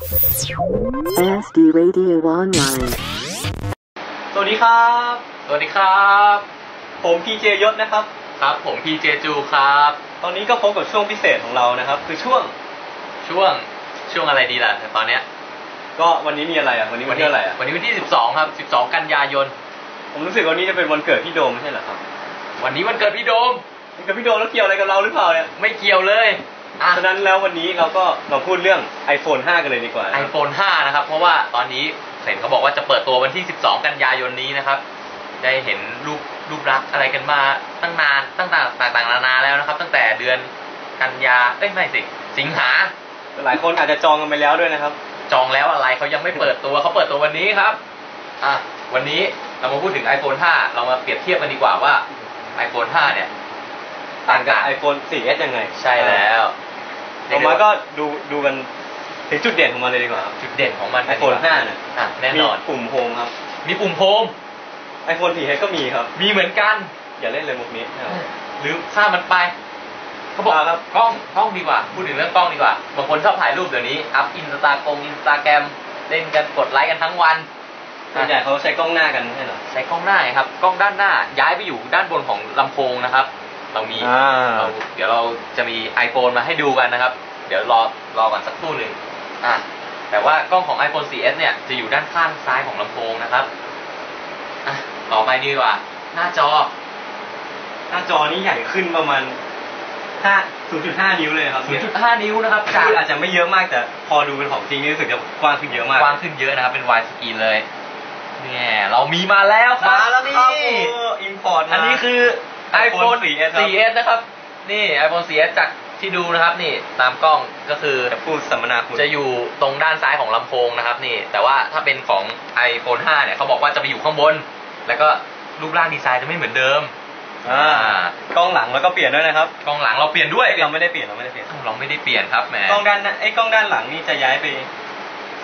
ASD Radio Online. สวัสดีครับ สวัสดีครับ ผมพีเจยศนะครับ ครับ ผมพีเจจูครับ ตอนนี้ก็พบกับช่วงพิเศษของเรานะครับ คือช่วง ช่วง ช่วงอะไรดีล่ะตอนเนี้ย ก็วันนี้มีอะไรอะ วันนี้วันที่อะไรอะ วันนี้วันที่ 12 ครับ 12 กันยายน ผมรู้สึกวันนี้จะเป็นวันเกิดพี่โดมไม่ใช่เหรอครับ วันนี้วันเกิดพี่โดมวันเกิดพี่โดมแล้วเกี่ยวอะไรกับเราหรือเปล่าเนี่ย ไม่เกี่ยวเลย อะ ฉะนั้นแล้ววันนี้เราก็เราพูดเรื่อง iPhone 5 กันเลยดีกว่านะไอโฟน5นะครับ เพราะว่าตอนนี้เห็นเขาบอกว่าจะเปิดตัววันที่ 12 กันยายนนี้นะครับ ได้เห็นรูปรูปลักษณ์อะไรกันมาตั้งนานตั้งแต่ต่างๆนานาแล้วนะครับ ตั้งแต่เดือนกันยาเอ้ยไม่สิ สิงหาหลายคนอาจจะจองกันไปแล้วด้วยนะครับ จองแล้วอะไรเขายังไม่เปิดตัวเขาเปิดตัววันนี้ครับอะวันนี้เรามาพูดถึง iPhone 5 เรามาเปรียบเทียบกันดีกว่าว่า iPhone 5 เนี่ย ต่างกับ iPhone 4S ยังไงใช่แล้วออกมาก็ดูดูกันถึงจุดเด่นของมันเลยดีกว่าครับจุดเด่นของมัน iPhone 5เนี่ยอะแน่นอนมีปุ่มโฮมครับ มีปุ่มโฮม iPhone 4S ก็มีครับ มีเหมือนกัน อย่าเล่นเลยมุกนี้นะครับหรือข้ามมันไป เขาบอกอ่าครับกล้องกล้องดีกว่า พูดถึงเรื่องกล้องดีกว่า บางคนชอบถ่ายรูปเดี๋ยวนี้ อัพอินสตา r กงอินสตาแกรมเล่นกันกดไลค์กันทั้งวันส่วนใหญ่เขาใช้กล้องหน้ากันไม่ใช่เหรอ ใช้กล้องหน้าไงครับ กล้องด้านหน้า ย้ายไปอยู่ด้านบนของลำโพงนะครับ เรามีอ่า เราเดี๋ยวเราจะมี iPhone มาให้ดูกันนะครับ เดี๋ยวรอรอก่อนสักครู่หนึ่งอะแต่ว่ากล้องของ iPhone 4S เนี่ยจะอยู่ด้านข้างซ้ายของลำโพงนะครับอะต่อไปดีกว่า หน้าจอ หน้าจอนี้ใหญ่ขึ้นประมาณ5 0.5 นิ้วเลยนะครับเนี่ย0.5 นิ้วนะครับ จากคืออาจจะไม่เยอะมากแต่พอดูเป็นของจริงนี่รู้สึกจะกว้างขึ้นเยอะมาก กว้างขึ้นเยอะนะครับ เป็น wide screen เลย เนี่ย เรามีมาแล้วครับมาแล้วครับนี่ อินพอร์ตอันนี้คือ iPhone iPhone 4S ครับ 4S นะครับ นี่ iPhone 4S จากที่ดูนะครับนี่ตามกล้องก็คือจะพูดสัมมนาคุณจะอยู่ตรงด้านซ้ายของลำโพงนะครับนี่ แต่ว่าถ้าเป็นของ iPhone 5 เนี่ยเขาบอกว่าจะไปอยู่ข้างบน แล้วก็รูปร่างดีไซน์จะไม่เหมือนเดิมอ่ากล้องหลังแล้วก็เปลี่ยนด้วยนะครับกล้องหลังเราเปลี่ยนด้วยเราไม่ได้เปลี่ยนเราไม่ได้เปลี่ยนเราไม่ได้เปลี่ยนครับแหมกล้องด้านหน้าไอ้กล้องด้านหลังนี่จะย้ายไป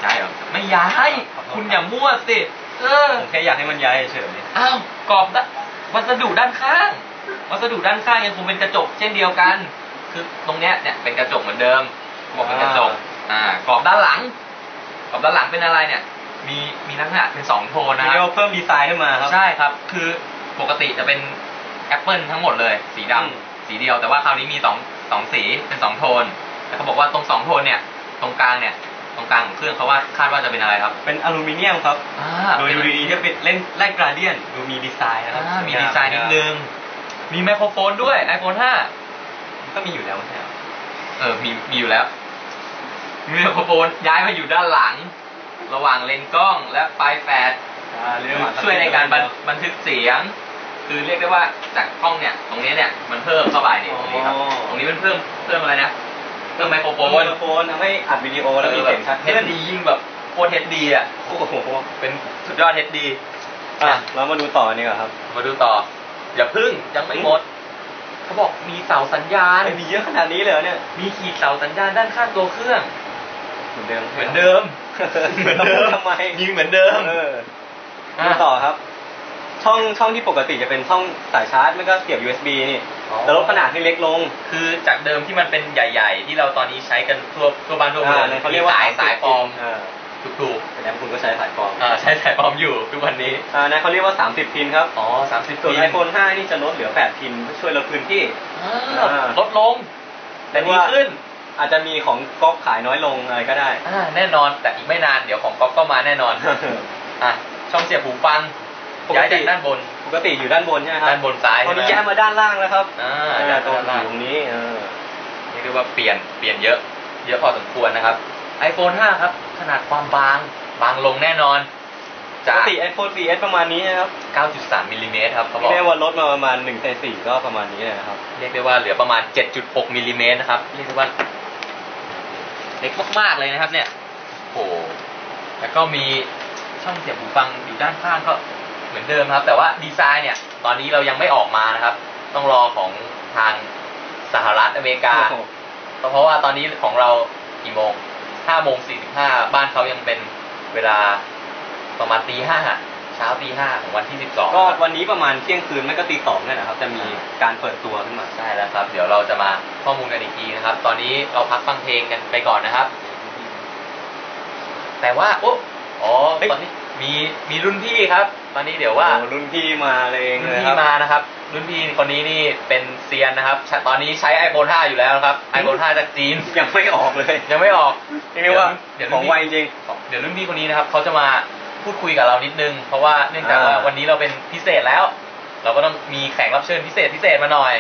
ใช่เหรอไม่ย้ายขอโทษคุณอย่ามั่วสิเออผมแค่อยากให้มันย้ายเฉยอ้าวกรอบด้านวัสดุด้านข้าง วัสดุด้านข้างยังคงเป็นกระจกเช่นเดียวกัน คือตรงเนี้ยเนี่ยเป็นกระจกเหมือนเดิมบอกเป็นกระจก อ่ากรอบด้านหลัง กรอบด้านหลังเป็นอะไรเนี่ย มีมีลักษณะเป็นสองโทนๆนะคเรียกรับว่าเพิ่มดีไซน์ขึ้นมาครับ ใช่ครับ คือปกติจะเป็นแอปเปิลทั้งหมดเลย สีดำอืม สีเดียวแต่ว่าคราวนี้มีสองสองสีเป็นสองโทน แล้วเขาบอกว่าตรงสองโทนเนี่ย ตรงกลางเนี่ย ตรงกลางของเครื่องเขาว่าคาดว่าจะเป็นอะไรครับเป็นอลูมิเนียมครับ อ่าโดยดูดีๆเนี่ยเป็นเล่นไล่กราเดียนดูมีดีไซน์นะครับอ่ามีดีไซน์นิดนึง มีไมโครโฟนด้วย iPhone 5 ก็มีอยู่แล้วไม่ใช่เหรอเออ มี มีอยู่แล้ว มีไมโครโฟนย้ายมาอยู่ด้านหลัง ระหว่างเลนส์กล้องและไฟแฟลชอ่าเรียกว่าช่วยในการบันบันทึกเสียง คือเรียกได้ว่าจากกล้องเนี่ย ตรงนี้เนี่ย มันเพิ่มเข้าไปเนี่ยตรงนี้ครับ ตรงนี้มันเพิ่ม เพิ่มอะไรนะ เพิ่มไมโครโฟโฟนนโฟนทำให้อัดวิดีโอแล้วมีเสียงชัดเฮขึ้ดนดียิ่งแบบโคตรเฮดดีอะ โอ้โห เป็นสุดยอดเฮดดีอะเรามาดูต่อนี่ก่อนครับ มาดูต่อ อย่าพึ่งยังไม่หมดเขาบอกมีเสาสัญญาณไม่มีเยอะขนาดนี้เลยเหรอเนี่ย มีขีดเสาสัญญาณด้านข้างตัวเครื่อง เหมือนเดิมเหมือนเดิมเหมือนเดิมทำไมยิงเหมือนเดิมเออดูต่อครับ ช่องช่องที่ปกติจะเป็นช่องสายชาร์จไม่ก็เสียบ USB นี่อ๋อแต่ลดขนาดให้เล็กลง คือจากเดิมที่มันเป็นใหญ่ ๆ ที่เราตอนนี้ใช้กันทั่วทั่วบ้านทั่วเมืองอ่าเขาเรียกว่าสายสายปลอมอ่า ถูกแต่คุณก็ใช้สายปลอมๆอ่าใช้สายปลอมอยู่ทุกวันนี้ อ่านั่นเขาเรียกว่า 30 พินครับ อ๋อสามสิบส่วนปี iPhone 5นี่จะลดเหลือ 8 พินเพื่อช่วยลดพื้นที่ อ่าอ่าลดลง แต่ดีขึ้น อาจจะมีของก๊อปขายน้อยลงอะไรก็ได้ อ่าแน่นอนแต่อีกไม่นานเดี๋ยวของก๊อฟก็มาแน่นอน อะช่องเสียบหูฟังปกติย้ายจากด้านบน ปกติอยู่ด้านบนใช่ไหมครับด้านบนซ้ายตอนนี้ใช่ย้ายไหมมาด้านล่างแล้วครับอ่าอ่าด้านตรงล่างตรงนี้เออ นี่คือว่าเปลี่ยนเปลี่ยนเยอะ เยอะพอสมควรนะครับ iPhone 5 ครับ ขนาดความบาง บางลงแน่นอน ปจากกติ iPhone 4S ประมาณนี้นะครับ9.3มิลลิเมตรครับเขาบอกเรียกว่าลดมาประมาณ1เซน4ก็ประมาณนี้เลยนะครับ เรียกได้ว่าเหลือประมาณ 7.6มิลลิเมตรนะครับ เรียกได้ว่าเล็กมาก ๆ เลยนะครับ เนี่ย โอ้โห แล้วก็มีช่องเสียบหูฟังอยู่ด้านข้างก็เหมือนเดิมครับ แต่ว่าดีไซน์เนี่ย ตอนนี้เรายังไม่ออกมานะครับ ต้องรอของทางสหรัฐอเมริกา โอ้โห เพราะว่าตอนนี้ของเรากี่โมง 5โมง45บ้านเขายังเป็นเวลาประมาณตีห้าเช้าตีห้าของวันที่12ก็วันนี้ประมาณเที่ยงคืนไม่ก็ตีสองเนี่ยนะครับจะมีการเปิดตัวขึ้นมาใช่แล้วครับ เดี๋ยวเราจะมาข้อมูลกันอีกทีนะครับ ตอนนี้เราพักฟังเพลงกันไปก่อนนะครับ แต่ว่าโอ้อ๋อตอนนี้มีมีรุ่นพี่ครับ ตอนนี้เดี๋ยวว่าโอ้รุ่นพี่มาเลยเองรุ่นเลยคพี่รับมานะครับ รุ่นพี่คนนี้นี่เป็นเซียนนะครับใช้ตอนนี้ใช้ iPhone 5 อยู่แล้วนะครับ iPhone 5 จากจีนยังไม่ออกเลย ยังไม่ออกเรียกได้ว่าเดี๋ยวของไวจริง เดี๋ยวรุ่นพี่คนนี้นะครับเขาจะมาพูดคุยกับเรานิดนึง เพราะว่าเนื่องจากว่าอ่าวันนี้เราเป็นพิเศษแล้ว เราก็ต้องมีแขกรับเชิญพิเศษพิเศษมาหน่อย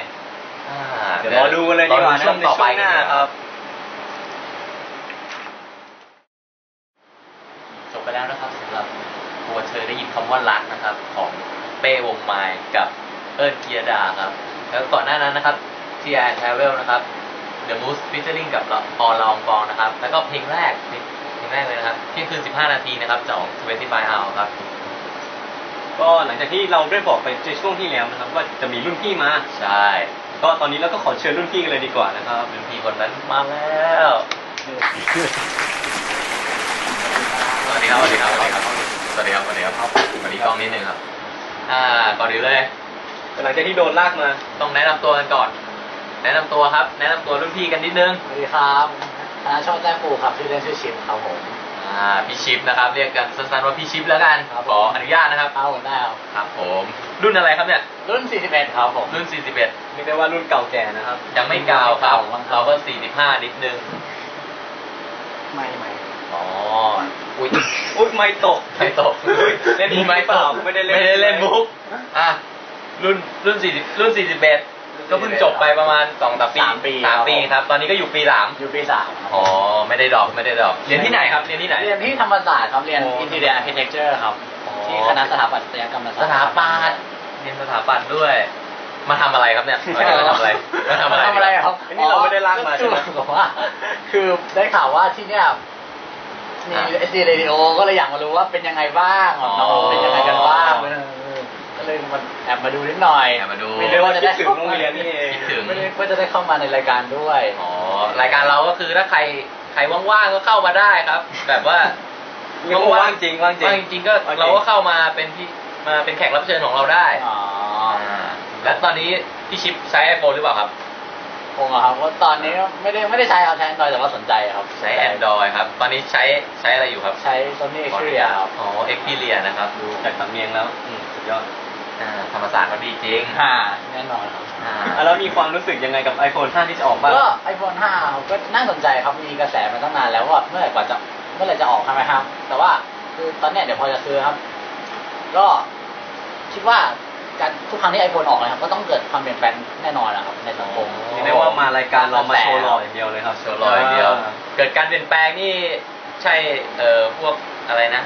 อ่าเดี๋ยวรอดูกันเลยดีกว่ารอช่วงต่อไปในช่วงหน้าครับจบไปแล้วนะครับสำหรับ ตัวเธอได้ยินคำว่ารักนะครับ ของเป้วงไม้กับเอิร์ธเกียดาครับ แล้วก่อนหน้านั้นนะครับ t i Travel นะครับ The Moose featuring กับออลองฟองนะครับ แล้วก็เพลงแรกเพลงเพลงแรกเลยนะครับเที่ยงคืน 15 นาทีนะครับจาก25 Hour ครับ ก็หลังจากที่เราได้บอกไปในช่วงที่แล้วนะครับ ว่าจะมีรุ่นพี่มา ใช่ ก็ตอนนี้เราก็ขอเชิญรุ่นพี่กันเลยดีกว่านะครับ รุ่นพี่คนนั้นมาแล้วสวัสดีครับสวัสดีครับสวัสดีครับ สวัสดีครับสวัสดีครับสวัสดีกล้องนิดนึงครับ อ่า ก่อนอื่นเลย หลังจากที่โดนลากมา ต้องแนะนำตัวกันก่อน แนะนำตัวครับ แนะนำตัวรุ่นพี่กันนิดนึง สวัสดีครับธนาโชคแจ้งปูครับ ชื่อเล่นชื่อชิปครับผม อ่า พี่ชิปนะครับ เรียกกันสั้นๆว่าพี่ชิปแล้วกัน ครับ ขออนุญาตนะครับเอาผมได้ครับ ครับผม รุ่นอะไรครับเนี่ย รุ่น 41 ครับผม รุ่น 41เรียกได้ว่ารุ่นเก่าแก่นะครับ ยังไม่กาวครับยังไม่กาวเราก็ 45 นิดนึงไม่ไม่ อ๋ออุ้ยอุ้ยไม่ตกไม่ตกเล่นมุกไม่เปล่าไม่ได้เล่นไม่ได้เล่นมุกอะรุ่นรุ่นสี่รุ่นสี่สิบเอ็ดก็เพิ่งจบไปประมาณสองสามปีสามปีสามปีครับ ตอนนี้ก็อยู่ปีสามอยู่ปีสามครับอ๋อไม่ได้ดอกไม่ได้ดอกเรียนที่ไหนครับเรียนที่ไหนเรียนที่ธรรมศาสตร์ครับเรียนโอ้ Interior Architecture ครับอ๋อที่คณะสถาปัตยกรรมศาสตร์สถาปัตย์เรียนสถาปัตย์ด้วย มาทำอะไรครับเนี่ยมาทำอะไรมาทำอะไรทำอะไรครับอันนี้เราไม่ได้ลากมาใช่ไหมก็คือแบบว่าคือได้ข่าวว่าที่เนี่ย มี SD Radio ก็เลยอยากมารู้ว่าเป็นยังไงบ้างแบบน้องเป็นยังไงกันบ้างเออก็เลยมาแอบมาดูนิดหน่อยแอบมาดู ไม่เรียกว่าจะคิดได้ถึงโรงเรียนนี่เองคิดถึง ไม่ได้ว่าจะได้เข้ามาในรายการด้วยอ๋อรายการเราก็คือถ้าใครใครว่างๆก็เข้ามาได้ครับ แบบว่าเรียกว่าว่างจริงว่างจริง ว่างจริงก็ว่างจริงเราก็เข้ามาเป็นที่มาเป็นแขกรับเชิญของเราได้อ๋อแล้วตอนนี้พี่ชิปใช้ iPhone หรือเปล่าครับ คงเหรอครับเพราะตอนนี้ไม่ได้ไม่ได้ใช้ครับใช้ Android แต่ว่าสนใจครับใช้ Android ครับ ตอนนี้ใช้ใช้อะไรอยู่ครับใช้ Sony Xperia ครับ อ๋อ Xperia นะครับ ดูจากสำเนียงแล้วอืมสุดยอดอ่าธรรมศาสตร์เขาดีจริงห้าแน่นอนครับ อ่าอะแล้วมีความรู้สึกยังไงกับ iPhone 5 ที่จะออกบ้างก็ iPhone 5ครับก็น่าสนใจครับ มีกระแสมาตั้งนานแล้วว่าเมื่อไหร่กว่าจะเมื่อไหร่จะออกใช่ไหมครับ แต่ว่าคือตอนเนี้ยเดี๋ยวพอจะซื้อครับ ก็คิดว่า การทุกครั้งที่ iPhone ออกนะครับก็ต้องเกิดความเปลี่ยนแปลงแน่นอนนะครับในสังคมเรียกได้ว่ามารายการเรามาโชว์หล่ออย่างเดียวเลยครับโชว์รอยเดียว เกิดการเปลี่ยนแปลงนี่ใช่เอ่อพวกอะไรนะ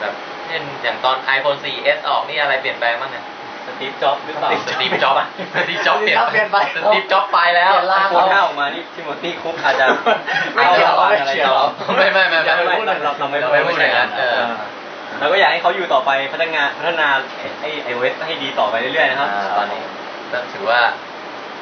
แบบเช่นอย่างตอน iPhone 4S ออกนี่อะไรเปลี่ยนแปลงบ้างเนี่ยสตีฟจ็อบส์หรือเปล่าสตีฟจ็อบส์สตีฟจ็อบส์เปลี่ยนเปลี่ยนไปสตีฟจ็อบส์ไปแล้วเปลี่ยนร่างไอโฟน5ออกมานี่ทิโมธีคุกอาจจะไม่เกี่ยวอาไม่อะไรเกี่ยวต่อไม่ไม่ไม่ไม่เราไม่พูดเราเราไม่เราไม่พูดอย่างนั้น เออเราก็อยากให้เขาอยู่ต่อไปพัฒนาพัฒนาไอไอโอเอสให้ดีต่อไปเรื่อยๆนะครับอ่าตอนนี้ก็ถือว่า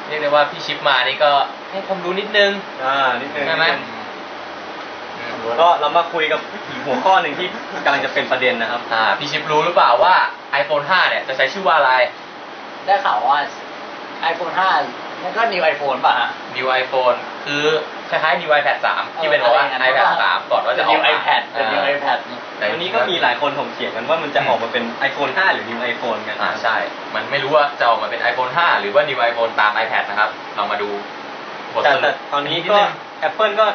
เรียกได้ว่าพี่ชิปมานี่ก็ให้ความรู้นิดนึงอ่านิดนึงใช่ไหมนิดนึงก็เรามาคุยกับอีกหัวข้อหนึ่งที่กำลังจะเป็นประเด็นนะครับอ่าพี่ชิปรู้หรือเปล่าว่า iPhone 5 เนี่ยจะใช้ชื่อว่าอะไร ได้ข่าวว่า iPhone 5นั่นก็ new iPhone ป่ะฮะ New iPhone คือคล้ายๆ New iPad 3 ที่เป็นบอกว่าเอออะไรอย่างนั้น iPad 3 ก่อนว่าจะออก new มา iPad เป็น new อ่า iPad แต่ วันนี้ก็มีหลายคนถกเถียงกันว่ามันจะออกมาเป็น iPhone 5 หรือ New iPhone กันอ่าใช่ มันไม่รู้ว่าจะออกมาเป็น iPhone 5 หรือว่า New iPhone ตาม iPad นะครับ เรามาดูบทแต่สรุแต่ปตอนนี้ดก็ง Apple ก็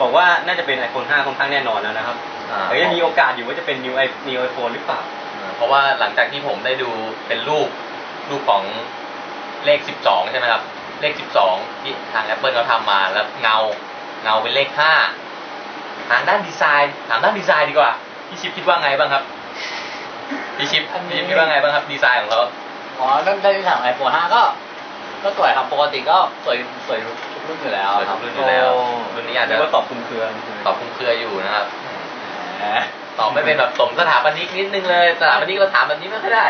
บอกว่าน่าจะเป็น iPhone 5 ค่อนข้างแน่นอนแล้วนะครับอ่าแต่ยังมีโอกาสอยู่ว่าจะเป็น New i New iPhone หรือเปล่า เพราะว่าหลังจากที่ผมได้ดูเป็นรูปรูปของเลข 12 ใช่ไหมครับ เลข 12 ที่ทาง Apple เขาทำมาแล้วเงาเงาเป็นเลข 5 ทางด้านดีไซน์ถามด้านดีไซน์ดีกว่าพี่ชิปคิดว่าไงบ้างครับพี่ชิปอันนี้ พี่ชิปคิดว่าไงบ้างครับดีไซน์ของเขาอ๋อเรื่องได้ที่ถาม iPhone 5ก็ ก็สวยครับปกติก็สวยสวยทุกรุ่นอยู่แล้วสวยคทุรับกรุ่นอยู่แล้วโอ้รุ่นนี้อาจจะก็ตอบคลุมเครือตอบคลุมเครืออยู่นะครับแหมตอบไม่เป็นแบบสมสถาปนิกนิดนึงเลยสถาปนิกเราถามแบบนี้ไม่ค่อยได้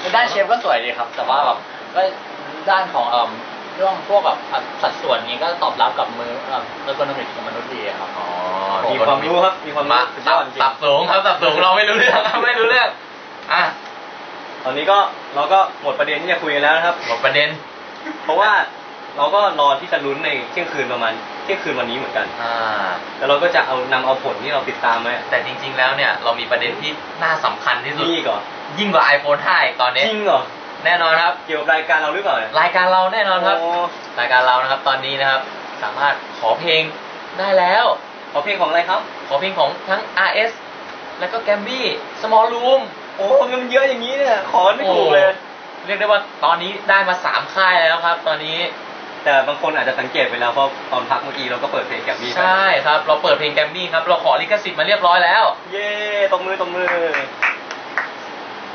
ในด้านเชฟก็สวยดีครับ แต่ว่าแบบก็ด้านของเอ่อ เรื่องพวกแบบสัดส่วนนี้ก็ตอบรับกับมือเอ่อเออร์โกนอมิกของมนุษย์ดีครับ อ๋อมีความรู้ครับ มีความรู้มาสุดยสัอบดจริงสับสูงครับสับสูงเราไม่รู้เรื่องครับไม่รู้เรื่องอะตอนนี้ก็เราก็หมดประเด็นที่จะคุยกันแล้วนะครับ หมดประเด็น เพราะว่าเราก็รอที่จะลุ้นในเที่ยงคืนประมาณเที่ยงคืนวันนี้เหมือนกัน อ่าแล้วเราก็จะเอานำเอาผลที่เราติดตามไว้แต่จริง ๆ แล้วเนี่ยเรามีประเด็นที่น่าสำคัญที่สุดนี่ก่อนยิ่งกว่า iPhone 5อีกตอนนี้จริงเหรอ แน่นอนครับ เกี่ยวกับรายการเราหรือเปล่าเนี่ยรายการเราแน่นอนครับ โรายการเรานะครับ ตอนนี้นะครับ สามารถขอเพลงได้แล้ว ขอเพลงของอะไรครับ ขอเพลงของทั้ง RS แล้วก็ g a m b y Small Room โอ้เงินเยอะอย่างนี้เนี่ยขอไม่ถูกเลย เรียกได้ว่าตอนนี้ได้มาสามค่ายแล้วครับ ตอนนี้แต่บางคนอาจจะสังเกตไปแล้วเพราะตอนพักเมื่อกี้เราก็เปิดเพลงแกมมี่ไปใช่ครับ เราเปิดเพลง g a m b y ครับ เราขอลิขสิทธิ์มาเรียบร้อยแล้ว เย้ตบมือตบมือ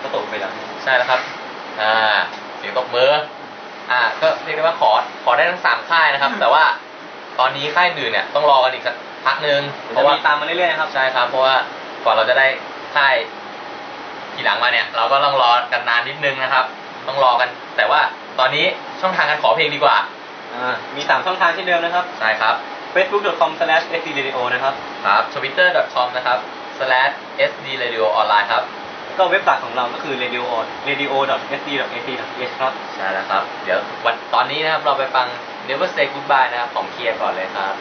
ก็ตกไปแล้ว ใช่แล้วครับ อ่าเสียงตบมืออ่า ก็เรียกได้ว่าขอขอได้ทั้งสามค่ายนะครับ แต่ว่าตอนนี้ค่ายอื่นเนี่ยต้องรอกันอีกสักพักหนึ่งเพจะราะว่ามีตามมาเรื่อยๆนะครับใช่ครับเพราะว่ากว่าเราจะได้ค่ายทีหลังมาเนี่ย เราก็ต้องรอกันนานนิดนึงนะครับ ต้องรอกัน แต่ว่าตอนนี้ช่องทางการขอเพลงดีกว่าอ่ามีสามช่องทางเช่นเดิมนะครับใช่ครับ facebook.com/sdradio นะครับครับ twitter.com นะครับ slash sdradio online ครับ ก็เว็บไซต์ของเราก็คือ radio radio.sd.ac.th ครับ ใช่แล้วครับ เดี๋ยววันตอนนี้นะครับเราไปฟัง never say goodbye นะครับของเคียร์ก่อนเลยครับ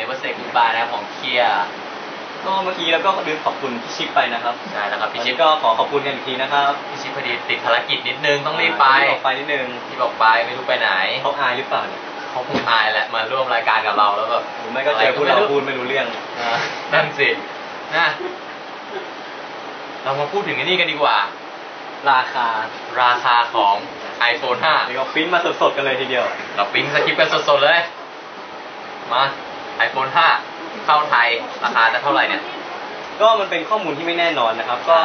แล้วนะครับสำหรับ never say goodbye นะครับของเคลียร์ก็เมื่อกี้เราก็ลืมขอบคุณพี่ชิปไปนะครับใช่แล้วครับพี่พี่ชิชิปปก็ขอขอบคุณกันอีกทีนะครับพี่ชิปพอดีติดภารกิจนิดนึงต้องรีบไปรีบออกไปนิดนึงที่บอกไปไม่รู้ไปไหนเขาอายหรือเปล่าเนี่ยเขาคงอายแหละมาร่วมรายการกับเราแล้วแบบหรือไม่ก็เจอพูดเราพูดไม่รู้เรื่องอ่านั่นสินะเรามาพูดถึงอันนี้กันดีกว่า ราคาราคาของ iPhone 5เดี๋ยวก็ปริ้นมาสดๆกันเลยทีเดียว เราปิ้งสคริปต์กันสดๆเลย มา iPhone 5 เข้าไทย ราคาจะเท่าไหร่เนี่ย ก็มันเป็นข้อมูลที่ไม่แน่นอนนะครับ ก็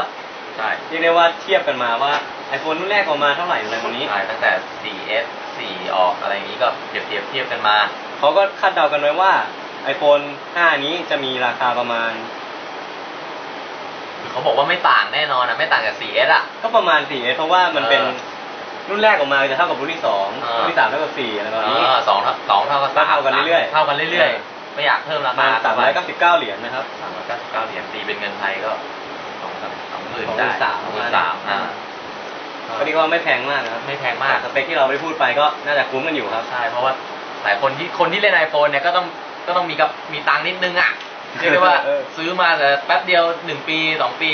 ใช่เรียกได้ว่าเทียบกันมาว่า iPhone รุ่นแรกออกมาเท่าไหร่อะไรวันนี้ใช่ตั้งแต่ 4S 4 ออกอะไรอย่างนี้ก็เปรียบเทียบเทียบกันมา เขาก็คาดเดากันไว้ว่า iPhone 5 นี้จะมีราคาประมาณคือเขาบอกว่าไม่ต่างแน่นอนนะไม่ต่างจาก 4S อะ ก็ประมาณ 4S เพราะว่ามันเป็นเออรุ่นแรกออกมาจะเท่ากับรุ่นที่สองเออรุ่นที่สามเท่ากับสี่อะไรแบบนี้อ่าสองเท่าสองเท่ากับก็เท่ากันเรื่อยๆ เท่ากันเรื่อยเออๆ ไม่อยากเพิ่มราประคามาณสามร้อยเก้าสิบเก้าเหรียญนะครับสามร้อยเก้าสิบเก้าเหรียญตีเป็นเงินไทยก็สองสองหมื่นสองหมื่ได้นสามสองหมื่นสามอ่าก็เรียกว่าไม่แพงมากนะครับไม่แพงมากสเปคที่เราได้พูดไปก็น่าจะคุ้มกันอยู่ครับใช่เพราะว่าหลายคนที่คนที่เล่น iPhone เนี่ยก็ต้องก็ต้องมีกับมีตังค์นิดนึงอะเรียกได้ว่าเออซื้อมาแต่แป๊บเดียวหนึ่งปีสองปี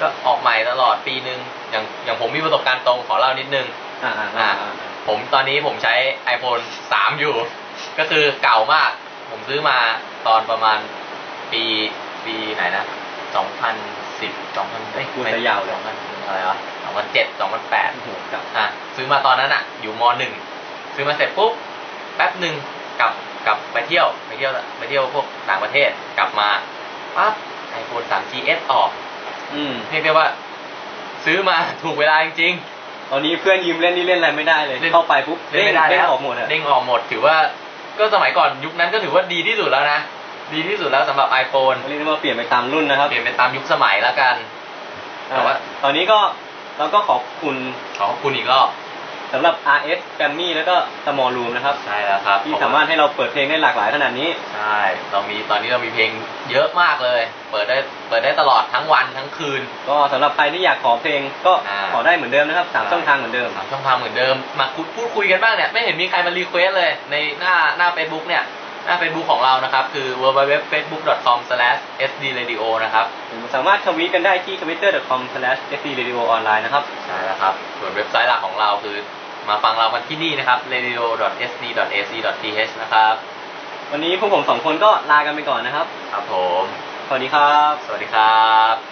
ก็ออกใหม่ตลอดปีหนึ่งอย่างอย่างผมมีประสบการณ์ตรงขอเล่านิดนึงอ่าอ่าอ่าอ่าผมตอนนี้ผมใช้ iPhone 3 อยู่ ก็คือเก่ามาก ผมซื้อมาตอนประมาณปีปีไหนนะ2010 2000เอ้ยพูดซะยาวเลย2000อะไรวะ2007 2008โอ้โหกับอะซื้อมาตอนนั้นอะ อยู่มหนึ่งซื้อมาเสร็จปุ๊บแป๊บหนึ่งกลับกลับไปเที่ยวไปเที่ยวไปเที่ยวพวกต่างประเทศกลับมาปั๊บ iPhone 3 GS ออกอืมเรียกได้ว่า ซื้อมาถูกเวลาจริงตอนนี้เพื่อนยืมเล่นนี่เล่นอะไรไม่ได้เลยเล่นเข้าไปปุ๊บๆเล่นไม่ได้เด้งแล้วออกหมดอะเด้งออกหมดถือว่า ก็สมัยก่อนยุคนั้นก็ถือว่าดีที่สุดแล้วนะ ดีที่สุดแล้วสำหรับ iPhone เรียกได้ว่าเปลี่ยนไปตามรุ่นนะครับ เปลี่ยนไปตามยุคสมัยแล้วกัน แต่ว่า ตอนนี้ก็เราก็ขอบคุณขอขอบคุณอีกรอบ สำหรับ RS g r a m m y แล้วก็ Small Room นะครับ ใช่แล้วครับที่สามารถให้เราเปิดเพลงได้หลากหลายขนาดนี้ ใช่เรามีตอนนี้เรามีเพลงเยอะมากเลย เปิดได้เปิดได้ตลอดทั้งวันทั้งคืน ก็สำหรับใครที่อยากขอเพลงก็อ่า ขอได้เหมือนเดิมนะครับสามช่องทางเหมือนเดิมสามช่องทางเหมือนเดิม มาคุยพูดคุยกันบ้างเนี่ย ไม่เห็นมีใครมารีเควสเลย ในหน้าหน้า Facebook เนี่ย หน้า Facebook ของเรานะครับ คือ www.facebook.com/sdradio นะครับ สามารถทวีตกันได้ที่ twitter.com/sdradio online นะครับ ใช่แล้วครับ ส่วนเว็บไซต์หลักของเราคือ มาฟังเรากันที่นี่นะครับ radio.sd.ac.th นะครับวันนี้พวกผมสองคนก็ลากันไปก่อนนะครับ ครับผม สวัสดีครับ สวัสดีครับ